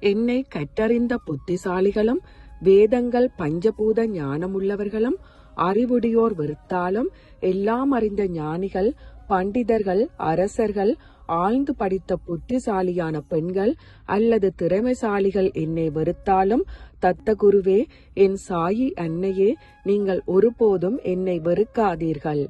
என்னை கற்றறிந்த புத்திசாலிகளும் வேதங்கள் பஞ்சபூத ஞானமுள்ளவர்களும் அறிவுடையோர் வெறுத்தாலும் எல்லாம் அறிந்த ஞானிகள் பண்டிதர்கள் அரசர்கள் ஆழ்ந்து படித்த புத்திசாலியான பெண்கள் அல்லது திறமைசாலிகள் என்னை வெறுத்தாலும் தத்த குருவே என் சாயி அன்னையே நீங்கள் ஒருபோதும் என்னை வெறுக்காதீர்கள்.